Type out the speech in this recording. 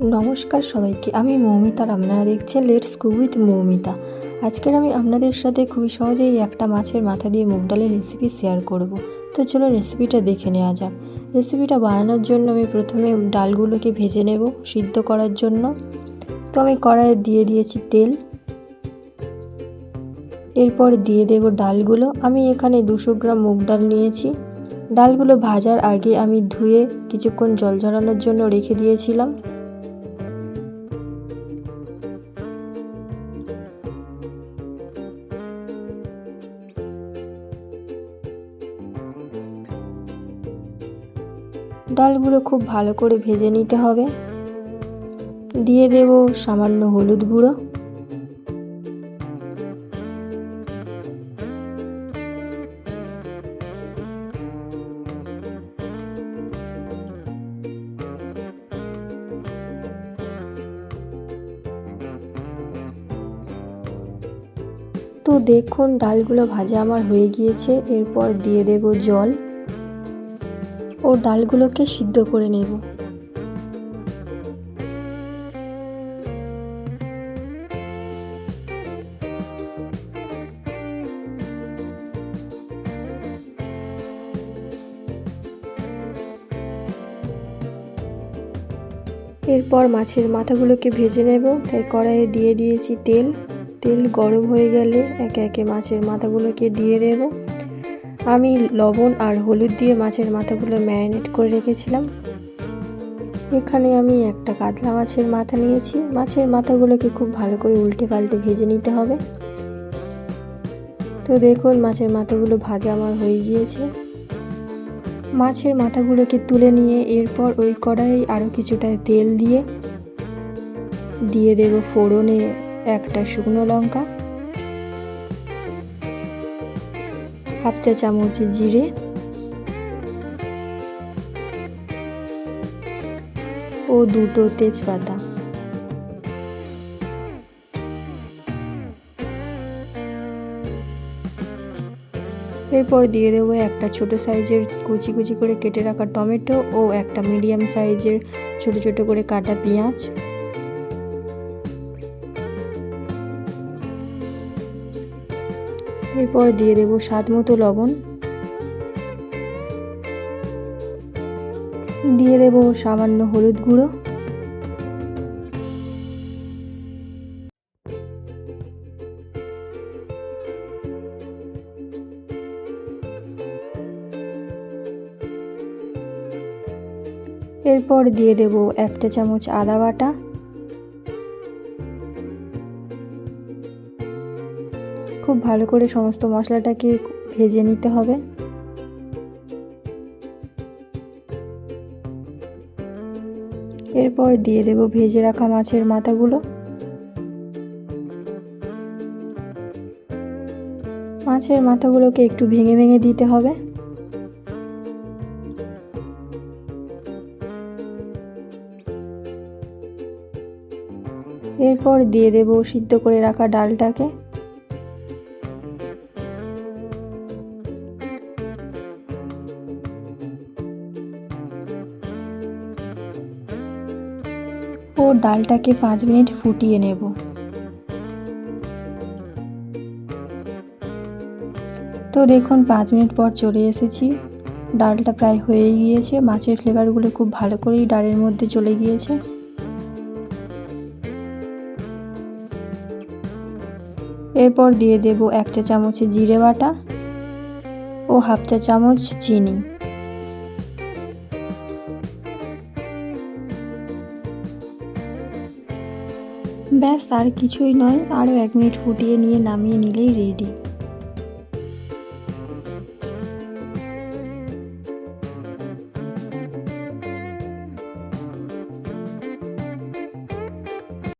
নমস্কার সবাইকে, আমি মৌমিতা আপনারা দেখছেন লেটস কুক উইথ মৌমিতা। আজকের আমি আপনাদের সাথে খুবই সহজেই একটা মাছের মাথা দিয়ে মুগ ডালের রেসিপি শেয়ার করব। তো চলো রেসিপিটা দেখে নেওয়া যাক। রেসিপিটা বানানোর জন্য আমি প্রথমে ডালগুলোকে ভেজে নেব সিদ্ধ করার জন্য। তো আমি কড়াইয়ে দিয়ে দিয়েছি তেল। এরপর দিয়ে দেব ডালগুলো। আমি এখানে দুশো গ্রাম মুগ ডাল নিয়েছি। ডালগুলো ভাজার আগে আমি ধুয়ে কিছুক্ষণ জল ঝরানোর জন্য রেখে দিয়েছিলাম। ডালগুলো খুব ভালো করে ভেজে নিতে হবে। দিয়ে দেব সামান্য হলুদ গুঁড়ো। তো দেখুন, ডালগুলো ভাজা আমার হয়ে গিয়েছে। এরপর দিয়ে দেব জল। ও ডালগুলোকে সিদ্ধ করে নেব। এরপর মাছের মাথাগুলোকে ভেজে নেব। তাই কড়াইয়ে দিয়ে দিয়েছি তেল। তেল গরম হয়ে গেলে একে একে মাছের মাথাগুলোকে দিয়ে দেব। আমি লবণ আর হলুদ দিয়ে মাছের মাথাগুলো ম্যারিনেট করে রেখেছিলাম। এখানে আমি একটা কাতলা মাছের মাথা নিয়েছি। মাছের মাথাগুলোকে খুব ভালো করে উল্টে পাল্টে ভেজে নিতে হবে। তো দেখুন, মাছের মাথাগুলো ভাজা আমার হয়ে গিয়েছে। মাছের মাথাগুলোকে তুলে নিয়ে এরপর ওই কড়াই আরও কিছুটা তেল দিয়ে দিয়ে দেব ফোড়নে একটা শুকনো লঙ্কা। হাফ চা চামচ জিরে। ও দুটো তেজপাতা। এরপর দিয়ে দেবো একটা ছোট সাইজের কুচি কুচি করে কেটে রাখা টমেটো ও একটা মিডিয়াম সাইজের ছোট ছোট করে কাটা পেঁয়াজ। এরপর দিয়ে দেব স্বাদ মতো লবণ। দিয়ে দেব সামান্য হলুদ গুঁড়ো। এরপর দিয়ে দেব একটা চামচ আদা বাটা। খুব ভালো করে সমস্ত মশলাটাকে ভেজে নিতে হবে। এরপর দিয়ে দেব ভেজে রাখা মাছের মাথাগুলো। মাছের মাথাগুলোকে একটু ভেঙে ভেঙে দিতে হবে। এরপর দিয়ে দেব সিদ্ধ করে রাখা ডালটাকে। ও ডালটাকে পাঁচ মিনিট ফুটিয়ে নেব। তো দেখুন, পাঁচ মিনিট পর চলে এসেছি। ডালটা প্রায় হয়ে গিয়েছে। মাছের ফ্লেভারগুলো খুব ভালো করেই ডালের মধ্যে চলে গিয়েছে। এরপর দিয়ে দেব এক চা চামচ জিরে বাটা ও হাফ চা চামচ চিনি। ব্যাস আর কিছুই নয়। আরও এক মিনিট ফুটিয়ে নিয়ে নামিয়ে নিলেই রেডি